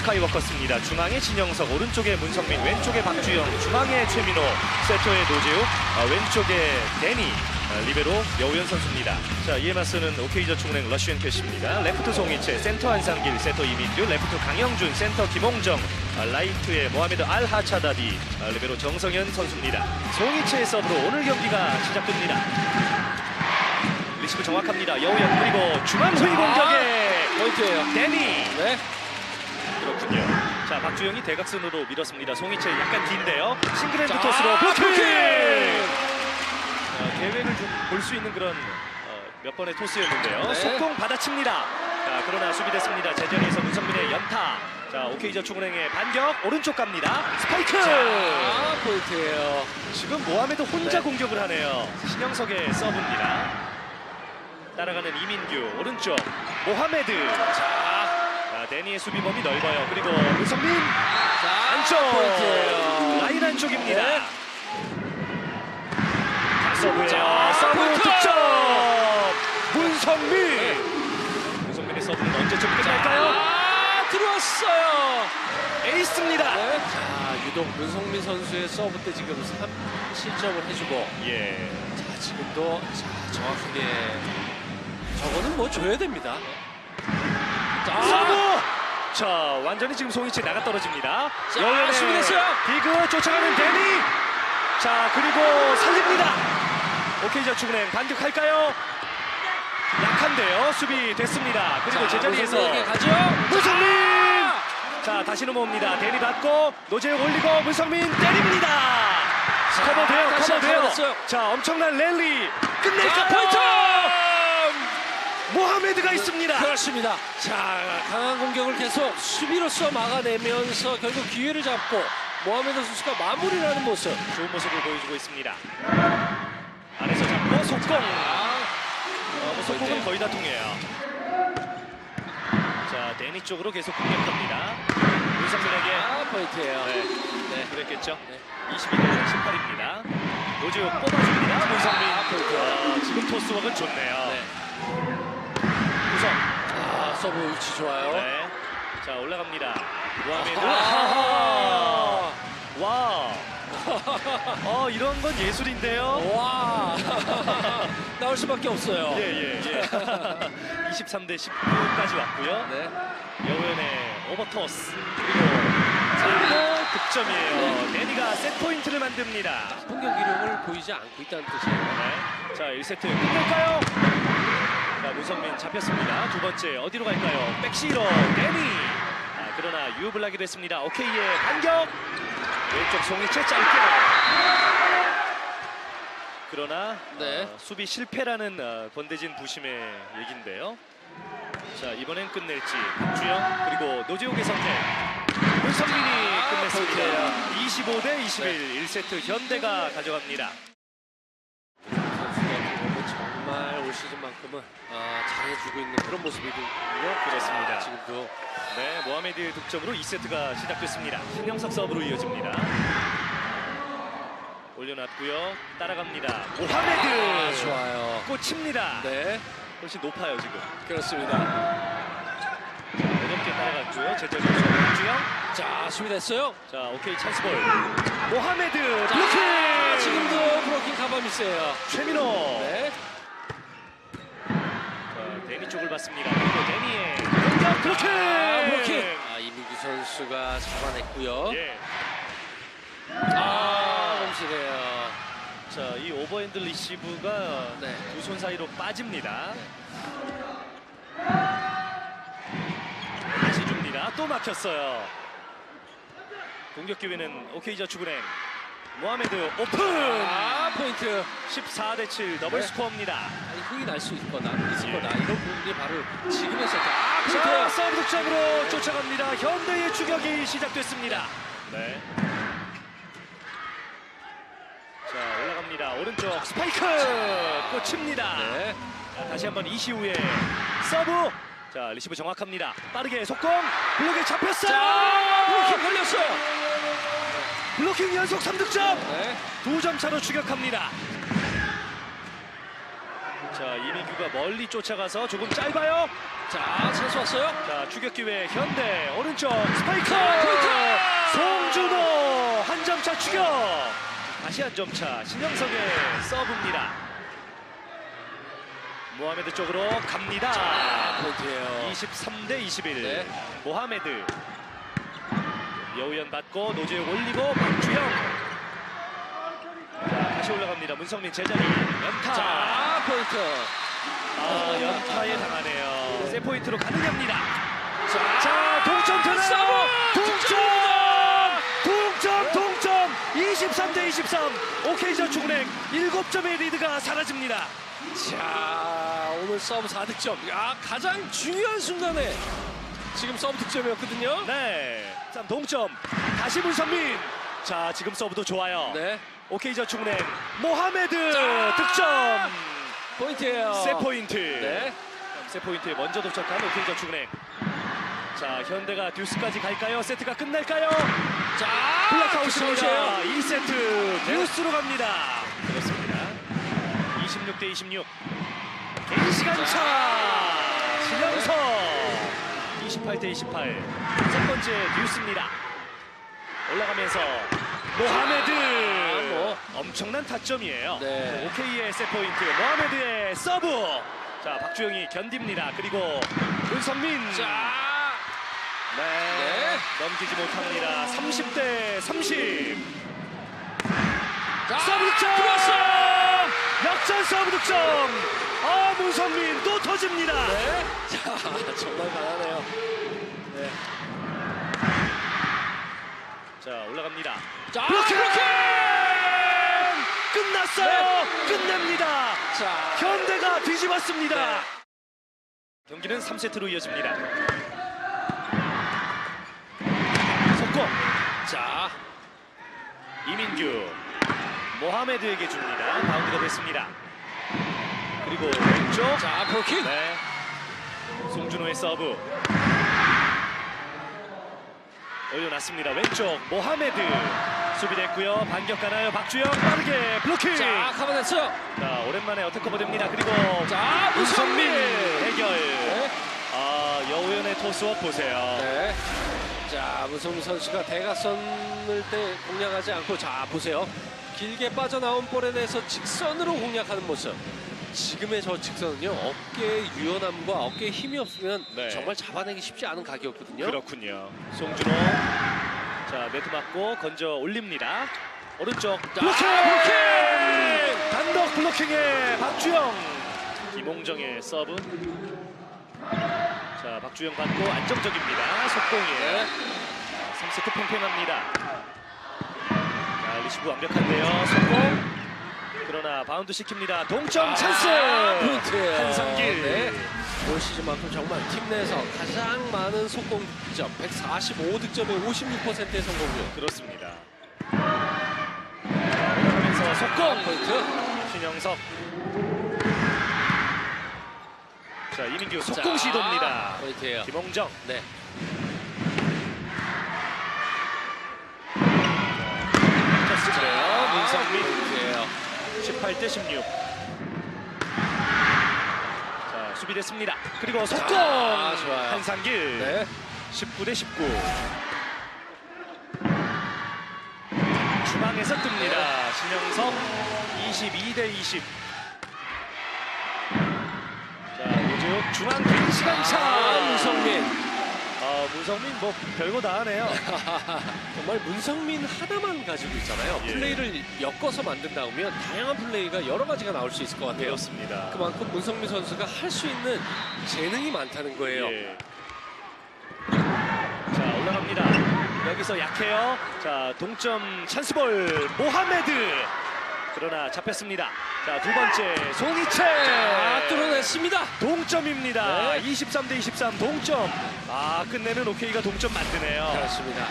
스카이워커스입니다. 중앙에 진영석, 오른쪽에 문성민, 왼쪽에 박주영, 중앙에 최민호, 세터의 노재욱, 아, 왼쪽에 데니, 아, 리베로 여우현 선수입니다. 자, 이에 맞서는 OK저축은행 러시앤 캐시입니다. 레프트 송이채, 센터 한상길, 센터 이민규, 레프트 강영준, 센터 김홍정, 아, 라이트의 모하메드 알 하차다디, 아, 리베로 정성현 선수입니다. 송이채의 서브로 오늘 경기가 시작됩니다. 리시브 정확합니다. 여우현 그리고 중앙 후위 공격에 포인트예요. 데니 네. 그렇군요. 자 박주영이 대각선으로 밀었습니다. 송이채 약간 긴데요. 싱글핸드 자, 토스로 블로킹. 블로킹! 어, 대회를 좀 볼 수 있는 그런 어, 몇 번의 토스였는데요. 네. 속공 받아칩니다. 자 그러나 수비됐습니다. 제자리에서 문성민의 연타. 자 오케이 저축은행의 반격 오른쪽 갑니다. 스파이크. 자, 포인트예요. 지금 모하메드 혼자 네. 공격을 하네요. 신영석의 서브입니다. 따라가는 이민규 오른쪽 모하메드. 자, 자 데니의 수비 범위 넓어요. 그리고 문성민 자, 안쪽 포인트예요. 라인 안쪽입니다. 네. 서브예요. 자, 서브! 득점. 문성민. 문성민의 서브는 언제쯤 끝날까요? 아, 들어왔어요. 에이스입니다. 네. 자, 유독 문성민 선수의 서브 때 지금 3 실점을 해주고 예. 자, 지금도 자, 정확하게 저거는 뭐 줘야 됩니다. 자 완전히 지금 송이치 나가 떨어집니다. 자, 수비됐어요. 디그 쫓아가는 데니. 자 그리고 살립니다. 오케이 저축은행 반격할까요? 약한데요. 수비 됐습니다. 그리고 자, 제자리에서 가죠. 문성민! 자, 자 다시 넘어옵니다. 데니 받고 노재욱 올리고 문성민 때립니다. 커버 돼요. 다시 한번 커버돼요. 커버됐어요. 자 엄청난 랠리 자, 끝낼까요? 포인트! 모하메드가 있습니다. 그렇습니다. 자, 강한 공격을 계속 수비로서 막아내면서 결국 기회를 잡고 모하메드 선수가 마무리를 하는 모습. 좋은 모습을 보여주고 있습니다. 안에서 잡고 속공. 아, 어, 뭐 속공은 거의 다 통해요. 자 데니 쪽으로 계속 공격합니다. 문성민에게 아, 포인트예요. 네, 네. 그랬겠죠. 네. 22대 18입니다. 노지욱 뽑아줍니다. 문성민. 아. 아, 지금 토스웍은 좋네요. 네. 서브 위치 좋아요. 네. 자 올라갑니다. 모하메드. 아, 와. 어 이런 건 예술인데요. 와. 나올 수밖에 없어요. 예예 예. 23대 19까지 왔고요. 네. 여우연의 오버토스 그리고 득점이에요. 데니가 셋 포인트를 만듭니다. 나쁜 경기력을 보이지 않고 있다는 뜻이에요. 네. 자 1세트 끝낼까요? 자 문성민 잡혔습니다. 두 번째 어디로 갈까요? 백시로 데니. 아, 그러나 유업을 하기로 했습니다. 오케이의 반격. 왼쪽 송이채 짧게. 그러나 네. 어, 수비 실패라는 어, 권대진 부심의 얘긴데요. 자 이번엔 끝낼지 박주영 그리고 노재욱의 선택. 문성민이 아, 끝냈습니다. 포인트예요. 25 대 21 1세트 현대가 가져갑니다. 선수 같은 경우는 정말 올 시즌만큼은 아, 잘해주고 있는 그런 모습이군요. 그렇습니다. 아, 지금도 네, 모하메드의 득점으로 2세트가 시작됐습니다. 신영석 서브로 이어집니다. 올려놨고요. 따라갑니다. 모하메드 아, 좋아요. 꽂힙니다. 네, 훨씬 높아요 지금. 그렇습니다. 자, 어렵게 따라갔고요. 제자리 박주영. 자, 수비됐어요. 자, 오케이 찬스볼. 모하메드 자, 블로킹. 지금도 브로킹 카바미스예요. 최민호. 네. 자, 데니 쪽을 봤습니다. 그리고 데니의 공격 블로킹. 아. 아, 이민규 선수가 잡아냈고요. 예. 아, 넘실해요. 자, 이 오버핸드 리시브가 네. 두손 사이로 빠집니다. 다시 줍니다. 또 막혔어요. 공격 기회는 오케이 저축은행 모하메드 오픈. 아, 포인트. 14 대 7 더블 네. 스코어입니다. 아니, 흥이 날 수 있거나 있을 예. 거다. 이런 부분이 바로 지금의 세트. 아, 자, 포인트. 서브 득점으로 쫓아갑니다. 현대의 추격이 시작됐습니다. 네. 자, 올라갑니다. 오른쪽 스파이크 꽂힙니다. 네. 자, 다시 한번 이시우의 서브. 자, 리시브 정확합니다. 빠르게 속공. 블록에 잡혔어요. 자, 브로킹 걸렸어요. 블로킹 연속 3득점. 네. 두점 차로 추격합니다. 자 이민규가 멀리 쫓아가서 조금 짧아요. 자, 찬스 왔어요. 자 추격 기회 현대 오른쪽 스파이크 자, 포인트! 송준호 한 점 차 추격 다시 한 점 차 신영석의 서브입니다 모하메드 쪽으로 갑니다 자, 포인트예요. 23대 21 네. 모하메드 여우현 받고 노재욱 올리고 박주영 자 다시 올라갑니다. 문성민 제자리. 연타. 자, 포인트. 아 연타에 당하네요. 세 포인트로 가느냐입니다. 자, 자 동점 되나요? 동점! 동점 동점. 23 대 23 오케이저축은행 7점의 리드가 사라집니다. 자, 오늘 서브 4득점. 야, 가장 중요한 순간에 지금 서브 득점이었거든요. 네 자, 동점 다시 문선민 자 지금 서브도 좋아요 네. 오케이 저축은행 모하메드 자! 득점 포인트예요. 세 포인트 네. 세 포인트에 먼저 도착한 오케이 저축은행 자 현대가 듀스까지 갈까요? 세트가 끝날까요? 자, 블락아웃입니다. 득점이에요. 2세트 뉴스로 갑니다. 그렇습니다. 26 대 26. 개인 시간 차. 신영석. 28대 28. 첫 번째 뉴스입니다. 올라가면서 모하메드. 뭐. 엄청난 타점이에요. 네. 오케이의 세 포인트. 모하메드의 서브. 자 박주영이 견딥니다. 그리고 문성민. 자, 네. 네. 넘기지 못합니다. 30대 30. 자, 서브 득점! 들어왔어! 역전 서브 득점! 아, 문성민 또 터집니다. 네. 자, 정말 강하네요. 네. 자, 올라갑니다. 자, 블로킹! 블로킹! 끝났어요! 끝냅니다. 자, 현대가 뒤집었습니다. 네. 경기는 3세트로 이어집니다. 속공 자, 이민규 모하메드에게 줍니다. 바운드가 됐습니다. 그리고 왼쪽 자, 브로킹. 네. 송준호의 서브. 올려놨습니다. 왼쪽 모하메드 수비됐고요. 반격 가나요? 박주영 빠르게 블로킹. 자, 커버됐어요. 자, 오랜만에 어택 커버됩니다. 그리고 자, 문성민. 해결. 네. 아 여우연의 토스업 보세요. 네. 자, 문성민 선수가 대각선을 때 공략하지 않고 자, 보세요. 길게 빠져나온 볼에 대해서 직선으로 공략하는 모습. 지금의 저 직선은요 어깨의 유연함과 어깨에 힘이 없으면 네. 정말 잡아내기 쉽지 않은 각이었거든요. 그렇군요. 송준호. 자 네트 맞고 건져 올립니다. 오른쪽 자, 블로킹! 블로킹! 단독 블로킹의 박주영. 김홍정의 서브. 자 박주영 받고 안정적입니다. 속공이에요. 네. 3세트 팽팽합니다. 자 리시브 완벽한데요. 속공. 그러나 바운드 시킵니다. 동점 찬스. 아, 포인트예요. 한상길. 네. 올 시즌만큼 정말 팀 내에서 가장 많은 속공 득점 145 득점에 56%의 성공률. 그렇습니다. 올라가면서 속공. 포인트. 신영석. 자 이민규 속공 자, 시도입니다. 포인트예요. 김홍정. 네. 18대 16. 자 수비됐습니다. 그리고 속공. 자, 좋아요. 한상길. 네. 19대 19. 중앙에서 뜹니다. 신영석 22대 20. 자, 노재욱 중앙 긴 시간 차. 아, 문성민. 아, 문성민 뭐 별거 다 하네요. 정말 문성민 하나만 가지고 있잖아요. 예. 플레이를 엮어서 만든다 보면 다양한 플레이가 여러 가지가 나올 수 있을 것 같아요. 그렇습니다. 그만큼 문성민 선수가 할 수 있는 재능이 많다는 거예요. 예. 자, 올라갑니다. 여기서 약해요. 자, 동점 찬스볼 모하메드. 그러나 잡혔습니다. 자, 두 번째 송이채. 아, 뚫어냈습니다. 동점입니다. 네. 23 대 23 동점. 아, 끝내는 오케이가 동점 만드네요. 그렇습니다.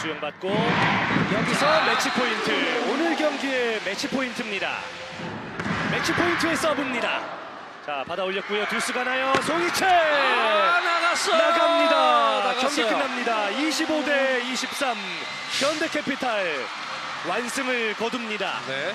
주영 받고 여기서 매치 포인트. 오늘 경기의 매치 포인트입니다. 매치 포인트의 서브입니다. 자, 받아 올렸고요. 듀스 가나요? 송이채. 아, 나갔어. 나갑니다. 경기 나갔어요. 끝납니다. 25대 23. 현대캐피탈 완승을 거둡니다. 네.